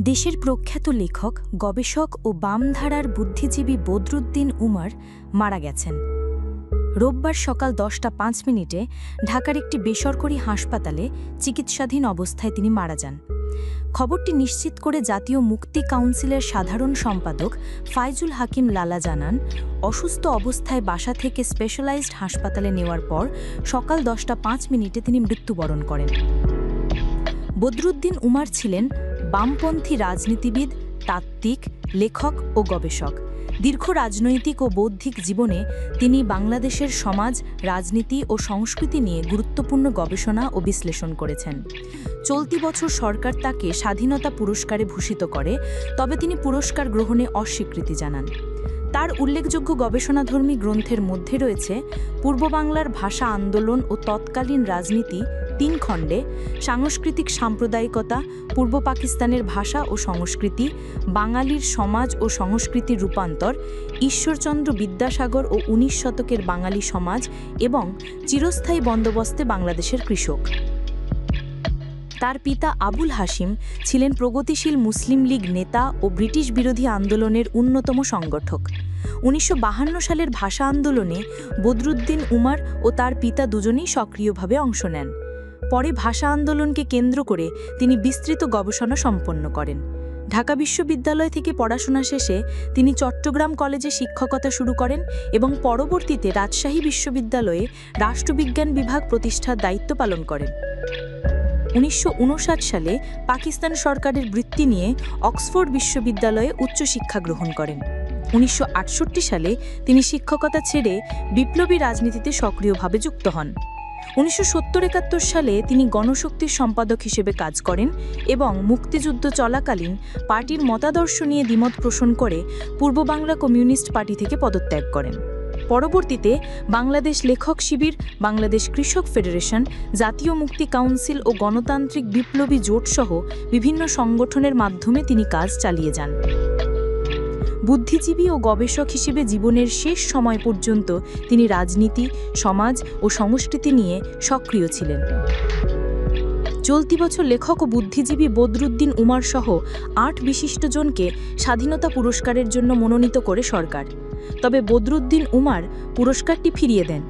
দেশের প্রখ্যাত লেখক, গবেষক ও বামধারার বুদ্ধিজীবী বদরুদ্দিন উমর মারা গেছেন। রোববার সকাল দশটা পাঁচ মিনিটে ঢাকার একটি বেসরকারি হাসপাতালে চিকিৎসাধীন অবস্থায় তিনি মারা যান। খবরটি নিশ্চিত করে জাতীয় মুক্তি কাউন্সিলের সাধারণ সম্পাদক ফাইজুল হাকিম লালা জানান, অসুস্থ অবস্থায় বাসা থেকে স্পেশালাইজড হাসপাতালে নেওয়ার পর সকাল দশটা পাঁচ মিনিটে তিনি মৃত্যুবরণ করেন। বদরুদ্দিন উমার ছিলেন বামপন্থী রাজনীতিবিদ, তাত্ত্বিক, লেখক ও গবেষক। দীর্ঘ রাজনৈতিক ও বৌদ্ধিক জীবনে তিনি বাংলাদেশের সমাজ, রাজনীতি ও সংস্কৃতি নিয়ে গুরুত্বপূর্ণ গবেষণা ও বিশ্লেষণ করেছেন। চলতি বছর সরকার তাকে স্বাধীনতা পুরস্কারে ভূষিত করে, তবে তিনি পুরস্কার গ্রহণে অস্বীকৃতি জানান। তার উল্লেখযোগ্য গবেষণাধর্মী গ্রন্থের মধ্যে রয়েছে পূর্ব বাংলার ভাষা আন্দোলন ও তৎকালীন রাজনীতি তিন খণ্ডে সাংস্কৃতিক সাম্প্রদায়িকতা, পূর্ব পাকিস্তানের ভাষা ও সংস্কৃতি, বাঙালির সমাজ ও সংস্কৃতির রূপান্তর, ঈশ্বরচন্দ্র বিদ্যাসাগর ও উনিশ শতকের বাঙালি সমাজ এবং চিরস্থায়ী বন্দোবস্তে বাংলাদেশের কৃষক। তার পিতা আবুল হাসিম ছিলেন প্রগতিশীল মুসলিম লীগ নেতা ও ব্রিটিশ বিরোধী আন্দোলনের অন্যতম সংগঠক। উনিশশো সালের ভাষা আন্দোলনে বদরুদ্দিন উমার ও তার পিতা দুজনেই সক্রিয়ভাবে অংশ নেন। পরে ভাষা আন্দোলনকে কেন্দ্র করে তিনি বিস্তৃত গবেষণা সম্পন্ন করেন। ঢাকা বিশ্ববিদ্যালয় থেকে পড়াশোনা শেষে তিনি চট্টগ্রাম কলেজে শিক্ষকতা শুরু করেন এবং পরবর্তীতে রাজশাহী বিশ্ববিদ্যালয়ে রাষ্ট্রবিজ্ঞান বিভাগ প্রতিষ্ঠার দায়িত্ব পালন করেন। উনিশশো উনষাট সালে পাকিস্তান সরকারের বৃত্তি নিয়ে অক্সফোর্ড বিশ্ববিদ্যালয়ে উচ্চশিক্ষা গ্রহণ করেন। উনিশশো আটষট্টি সালে তিনি শিক্ষকতা ছেড়ে বিপ্লবী রাজনীতিতে সক্রিয়ভাবে যুক্ত হন। উনিশশো সত্তর একাত্তর সালে তিনি গণশক্তির সম্পাদক হিসেবে কাজ করেন এবং মুক্তিযুদ্ধ চলাকালীন পার্টির মতাদর্শ নিয়ে দ্বিমত পোষণ করে পূর্ব বাংলা কমিউনিস্ট পার্টি থেকে পদত্যাগ করেন। পরবর্তীতে বাংলাদেশ লেখক শিবির, বাংলাদেশ কৃষক ফেডারেশন, জাতীয় মুক্তি কাউন্সিল ও গণতান্ত্রিক বিপ্লবী জোটসহ বিভিন্ন সংগঠনের মাধ্যমে তিনি কাজ চালিয়ে যান। বুদ্ধিজীবী ও গবেষক হিসেবে জীবনের শেষ সময় পর্যন্ত তিনি রাজনীতি, সমাজ ও সংস্কৃতি নিয়ে সক্রিয় ছিলেন। চলতি বছর লেখক ও বুদ্ধিজীবী বদরুদ্দিন উমার সহ আট বিশিষ্টজনকে স্বাধীনতা পুরস্কারের জন্য মনোনীত করে সরকার। তবে বদরুদ্দিন উমার পুরস্কারটি ফিরিয়ে দেন।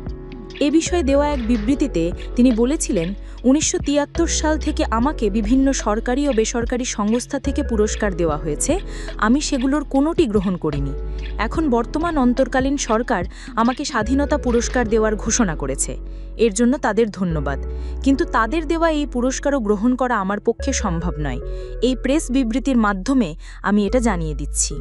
এ বিষয়ে দেওয়া এক বিবৃতিতে তিনি বলেছিলেন, উনিশশো তিয়াত্তর সাল থেকে আমাকে বিভিন্ন সরকারি ও বেসরকারি সংস্থা থেকে পুরস্কার দেওয়া হয়েছে। আমি সেগুলোর কোনোটি গ্রহণ করিনি। এখন বর্তমান অন্তর্কালীন সরকার আমাকে স্বাধীনতা পুরস্কার দেওয়ার ঘোষণা করেছে। এর জন্য তাদের ধন্যবাদ। কিন্তু তাদের দেওয়া এই পুরস্কারও গ্রহণ করা আমার পক্ষে সম্ভব নয়। এই প্রেস বিবৃতির মাধ্যমে আমি এটা জানিয়ে দিচ্ছি।